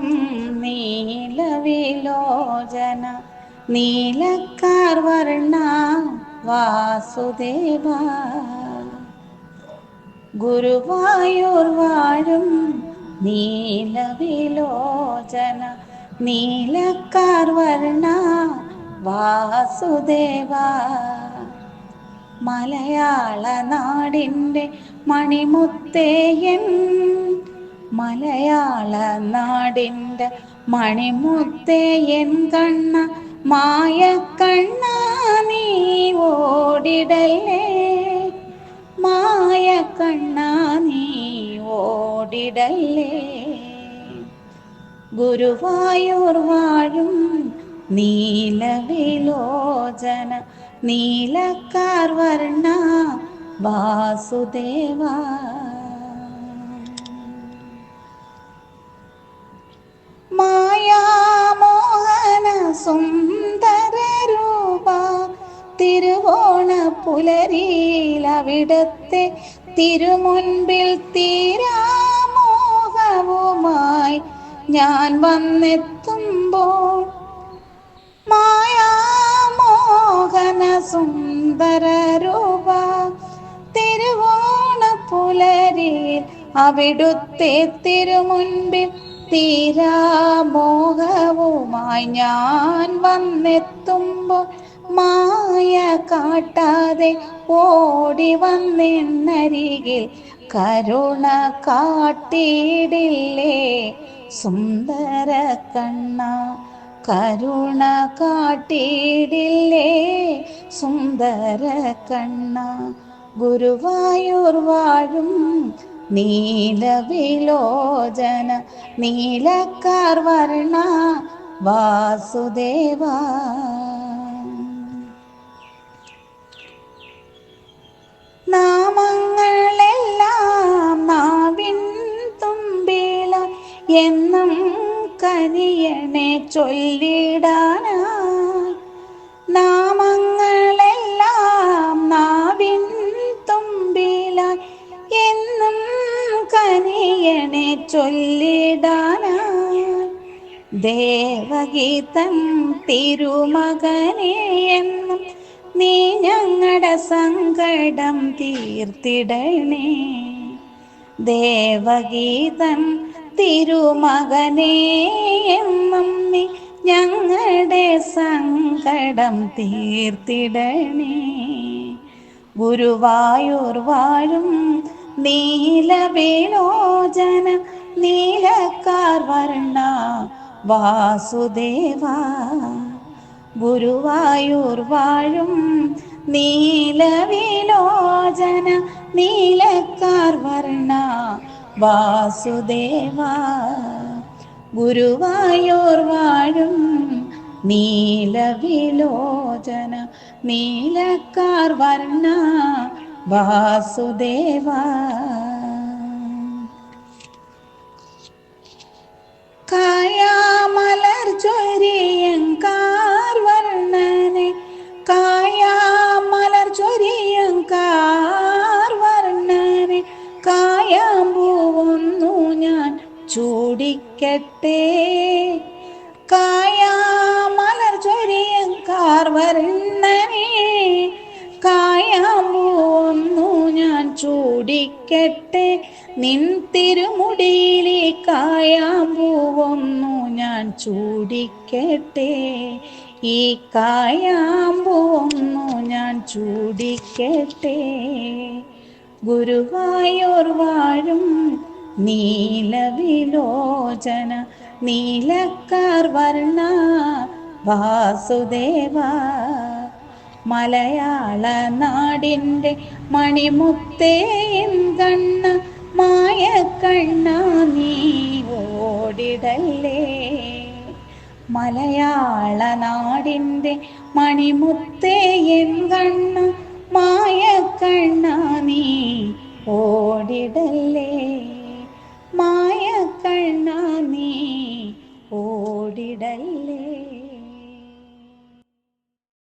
വാഴും നീലവിലോചന നീലക്കാർ വർണ വാസുദേവ. ഗുരുവായൂർ വാഴും നീലവിലോചന നീലക്കാർ വർണ വാസുദേവ. മലയാള നാടിന്റെ മണിമുത്തേയൻ മലയാള നാടിന്റെ മണിമുത്തേയൻ കണ്ണ മായ കണ്ണ നീ ഓടിടല്ലേ? മായ കണ്ണ നീ ഓടിടല്ലേ? ഗുരുവായൂർ വാഴും നീലവിലോചന നീലക്കാർ വർണ വാസുദേവ. പുലരിയിൽ തിരുമുൻപിൽ തീരാമോഹവുമായി ഞാൻ വന്നെത്തുമ്പോൾ മായാമോഹന സുന്ദര രൂപ തിരുവോണ പുലരിയിൽ അവിടുത്തെ തിരുമുൻപിൽ തീരാമോഹവുമായി ഞാൻ വന്നെത്തുമ്പോൾ മായ കാട്ടാതെ ഓടി വന്നെന്നരികിൽ കരുണ കാട്ടിയിടില്ലേ? സുന്ദര കണ്ണ കരുണ കാട്ടിയിടില്ലേ? സുന്ദര കണ്ണ ഗുരുവായൂർ വാഴും നീലവിലോചന നീലക്കാർ വർണ വാസുദേവ. എന്നും കനിയനെ ചൊല്ലിടാനാ. നാമങ്ങളെല്ലാം നാവിൻ തുമ്പില എന്നും കനിയനെ ചൊല്ലിടാനാ. ദേവഗീതം തിരുമകനെ എന്നും നീ ഞങ്ങളുടെ സങ്കടം തീർത്തിടണേ. ദേവഗീതം തിരുമകനെ എന്നും നീ ഞങ്ങളുടെ സങ്കടം തീർത്തിടണേ. ഗുരുവായൂർ വാഴും നീലവിലോചന നീലക്കാർ വർണ വാസുദേവ. ഗുരുവായൂർ വാഴും നീലവിലോചന നീലക്കാർ വർണ വാസുദേവ ഗുരുവായൂർ വാഴും നീലവിലോചന നീലക്കാർ വർണ വാസുദേവ. ചൂടിക്കട്ടെ കായാമലർ ചൊരിയങ്കാർ വർണനെ കായാമ്പൂന്നു ഞാൻ ചൂടിക്കട്ടെ. നിൻ തിരുമുടിയിലെ കായാമ്പൂവൊന്നു ഞാൻ ചൂടിക്കട്ടെ. ഈ കായാമ്പൂവൊന്നു ഞാൻ ചൂടിക്കട്ടെ. ഗുരുവായൂർ വാഴും നീലവിലോചന നീലക്കാർ വർണ വാസുദേവ. മലയാള നാടിന്റെ മണിമുത്തേൻ കണ്ണ മായ കണ്ണ നീ ഓടിടല്ലേ? മലയാള നാടിന്റെ മണിമുത്തേൻ കണ്ണ മായ കണ്ണ നീ ഓടിടല്ലേ?